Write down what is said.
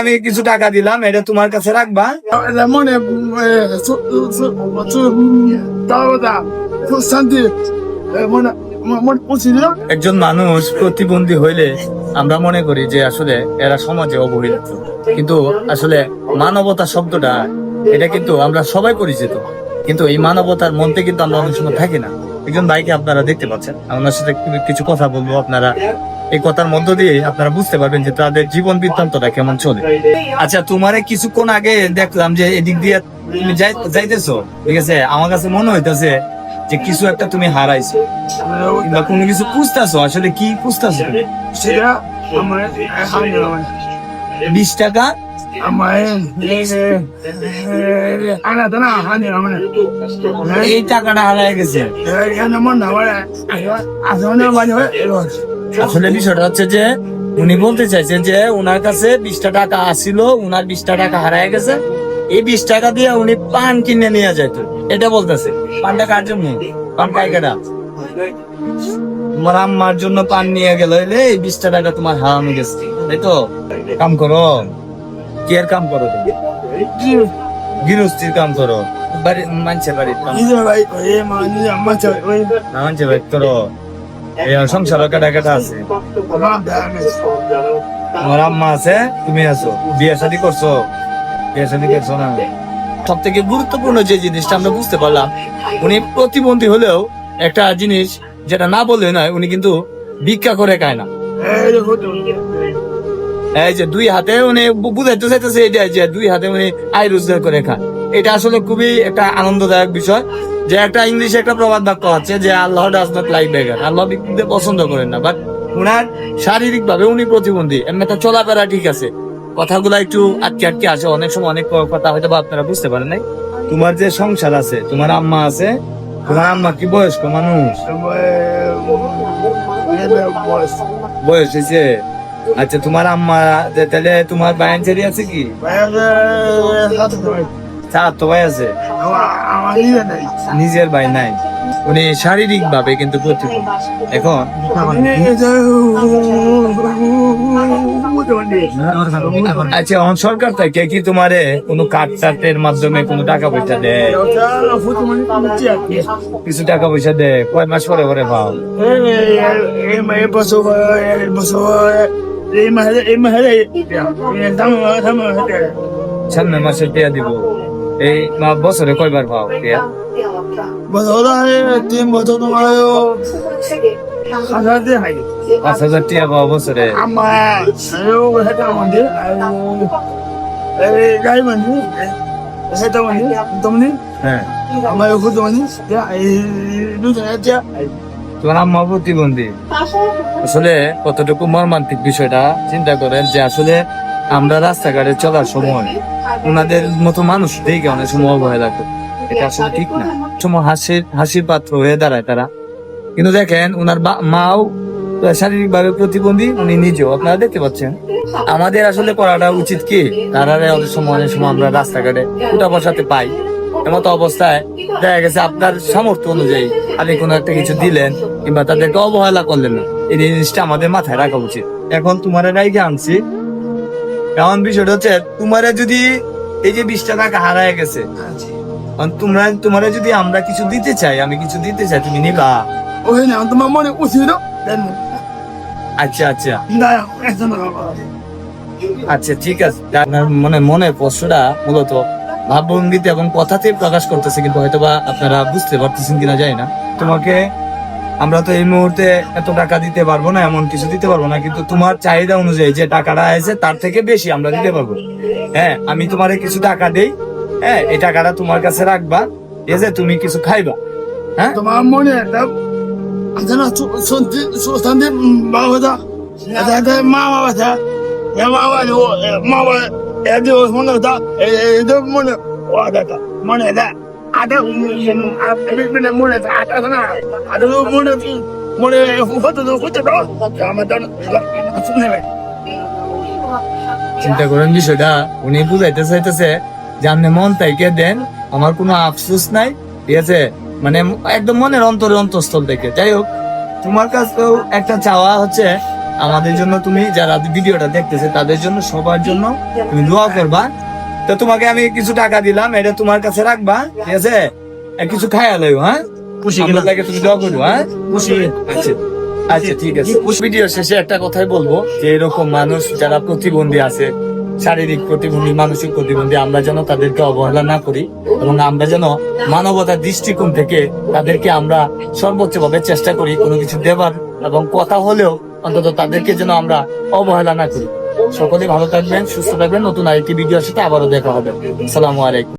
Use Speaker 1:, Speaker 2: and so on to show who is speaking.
Speaker 1: আমি কিছু টাকা দিলাম এটা তোমার কাছে রাখবা।
Speaker 2: মনে শান্তি।
Speaker 1: একজন মানুষ প্রতিবন্ধী হইলে আমরা মনে করি যে আসলে এরা সমাজে অবহেলিত। কিন্তু আসলে মানবতা শব্দটা এটা কিন্তু আমরা সবাই পরিচিত। কিন্তু এই মানবতার মধ্যে কিন্তু আমরা অনেক সময় থাকি না। একজন ভাইকে আপনারা দেখতে পাচ্ছেন। ওনার সাথে কিছু কথা বলব আপনারা এই কথার মধ্য দিয়ে আপনারা বুঝতে পারবেন যে তাদের জীবন বৃত্তান্তটা কেমন চলে। আচ্ছা তোমারে কিছুক্ষণ আগে দেখলাম যে এদিক দিয়ে তুমি যাই- যাইতেছো ঠিক আছে? আমার কাছে মনে হইতেছে যে কিছু একটা তুমি হারাইছো। কিংবা কোনো কিছু খুঁজতেছো? আসলে কি খুঁজতেছো?
Speaker 2: সেটা আমার
Speaker 1: বিশ টাকা?
Speaker 2: আমার আনা তো না হানি আমার
Speaker 1: এই টাকাটা হারাই গেছে।
Speaker 2: আসলে বাড়ি
Speaker 1: বিষয়টা হচ্ছে যে উনি বলতে চাইছেন যে উনার কাছে বিশটা টাকা আসিল উনার বিশটা টাকা হারায় গেছে। এই বিশ টাকা দিয়ে উনি পান কিনে নিয়ে যেত এটা বলতেছে। পানটা কার জন্য? পান পাইকারা তোমার আম্মার জন্য পান নিয়ে গেল এই বিশটা টাকা তোমার হারানো গেছে। তাই তো? কাম করো। কি এর কাম করো তুমি? গৃহস্থির কাম করো। বাড়ি মানছে
Speaker 2: নিজের ভাই
Speaker 1: না মানছে বাড়ি করো। এই কাটা কাটা আছে।
Speaker 2: আমার
Speaker 1: আম্মা আছে, তুমি আছো। বিয়ে শাদী করছ। বিয়ে শাদী করছ না। সব থেকে গুরুত্বপূর্ণ যে জিনিসটা আমরা বুঝতে পারলাম, উনি প্রতিবন্ধী হলেও একটা জিনিস যেটা না বললে নয়, উনি কিন্তু ভিক্ষা করে খায় না।
Speaker 2: এই
Speaker 1: যে দুই হাতে উনি বুঝাইতে চাইতেছে এটা যে দুই হাতে উনি আয় রোজগার করে খায়। এটা আসলে খুবই একটা আনন্দদায়ক বিষয়। যে একটা ইংলিশে একটা প্রবাদ বাক্য আছে যে Allah does not like beggar Allah ব্যক্তিদের পছন্দ করেন না বাট উনার শারীরিক ভাবে উনি প্রতিবন্ধী। এমনি তো চলাফেরা ঠিক আছে। কথাগুলো একটু আটকে আটকে আসে। অনেক সময় অনেক কথা হয়তো আপনারা বুঝতে পারেন নাই। তোমার যে সংসার আছে, তোমার আম্মা আছে, তোমার আম্মা কি বয়স্ক মানুষ?
Speaker 2: বয়স
Speaker 1: হয়েছে। আচ্ছা তোমার আম্মা তাহলে তোমার বায়ান আছে কি? চার তো ভাই আছে।
Speaker 2: আমার নিজে নেই
Speaker 1: নিজের ভাই নাই। উনি শারীরিক ভাবে কিন্তু এখন? আচ্ছা এখন সরকার থেকে কি তোমারে কোনো কার্ড টার্টের মাধ্যমে কোনো টাকা পয়সা দেয়? কিছু টাকা পয়সা দেয়? কয় মাস পরে পরে পাও? সামনে মাসে টিয়া দিব। এই মা- বছরে কয়বার পাও
Speaker 2: তিন বছর তোমার হাজার দিয়ে
Speaker 1: পাঁচ হাজার টিয়া পাও বছরে।
Speaker 2: সেটা আমাদের গাই সেটা মানে তুমি?
Speaker 1: হ্যাঁ।
Speaker 2: আমার ওষুধ মানে
Speaker 1: তোমার আম্মা প্রতিবন্ধী। আসলে কতটুকু মর্মান্তিক বিষয়টা চিন্তা করেন যে আসলে আমরা রাস্তাঘাটে চলার সময় ওনাদের মতো মানুষ দেখে অনেক সময় অবহেলা করি এটা আসলে ঠিক না। সময় হাসির হাসির পাত্র হয়ে দাঁড়ায় তারা। কিন্তু দেখেন ওনার মাও শারীরিক ভাবে প্রতিবন্ধী, উনি নিজেও। আপনারা দেখতে পাচ্ছেন। আমাদের আসলে করাটা উচিত কি? তারা অনেক সময় অনেক সময় আমরা রাস্তাঘাটে উঠা বসাতে পাই। এমতো অবস্থায় দেখা গেছে আপনার সামর্থ্য অনুযায়ী আপনি কোনো একটা কিছু দিলেন কিংবা তাদেরকে অবহেলা করলেন না। এই জিনিসটা আমাদের মাথায় রাখা উচিত। এখন তোমার রাইকে আনছি। এমন বিষয়টা হচ্ছে তোমার যদি এই যে বিশটা টাকা হারায় গেছে এখন তোমরা তোমার যদি আমরা কিছু দিতে চাই আমি কিছু দিতে চাই তুমি নিবা?
Speaker 2: ওই না তোমার মনে উচিত
Speaker 1: আচ্ছা আচ্ছা। আচ্ছা ঠিক আছে। আপনার মনে মনে প্রশ্নটা মূলত ভাবভঙ্গিতে এবং কথাতে প্রকাশ করতেছে কিন্তু হয়তো বা আপনারা বুঝতে পারতেছেন কিনা যায় না। তোমাকে আমরা তো এই মুহূর্তে এত টাকা দিতে পারব না, এমন কিছু দিতে পারব না, কিন্তু তোমার চাহিদা অনুযায়ী যে টাকাটা আছে তার থেকে বেশি আমরা দিতে পারব। হ্যাঁ আমি তোমারে কিছু টাকা দেই হ্যাঁ এই টাকাটা তোমার কাছে রাখবা, ঠিক আছে, তুমি কিছু খাইবা হ্যাঁ?
Speaker 2: তোমার মনে মা বাবা মা বাবা মনে মনে
Speaker 1: চিন্তা করেন বিষয়টা উনি বুঝাইতে চাইতেছে যে আপনি মন তাইকে দেন, আমার কোনো আফসোস নাই। ঠিক আছে? মানে একদম মনের অন্তরে অন্তঃস্থল থেকে। যাই হোক, তোমার কাছেও একটা চাওয়া হচ্ছে, আমাদের জন্য তুমি যারা ভিডিওটা দেখতেছে, তাদের জন্য সবার জন্য তুমি দোয়া করবা। তো তোমাকে আমি কিছু টাকা দিলাম এটা তোমার কাছে রাখবা ঠিক আছে? কিছু খায়া লইও হ্যাঁ?
Speaker 3: খুশি
Speaker 1: লাগে তুমি দোয়া করো হ্যাঁ?
Speaker 3: খুশি
Speaker 1: আচ্ছা আচ্ছা ঠিক আছে। ভিডিও শেষে একটা কথাই বলব যে এরকম মানুষ যারা প্রতিবন্ধী আছে শারীরিক প্রতিবন্ধী মানসিক প্রতিবন্ধী আমরা যেন তাদেরকে অবহেলা না করি এবং আমরা যেন মানবতার দৃষ্টিকোণ থেকে তাদেরকে আমরা সর্বোচ্চ ভাবে চেষ্টা করি কোনো কিছু দেবার এবং কথা হলেও অন্তত তাদেরকে যেন আমরা অবহেলা না করি। সকলে ভালো থাকবেন সুস্থ থাকবেন। নতুন আরেকটি ভিডিওর সাথে আবারও দেখা হবে। সালামু আলাইকুম।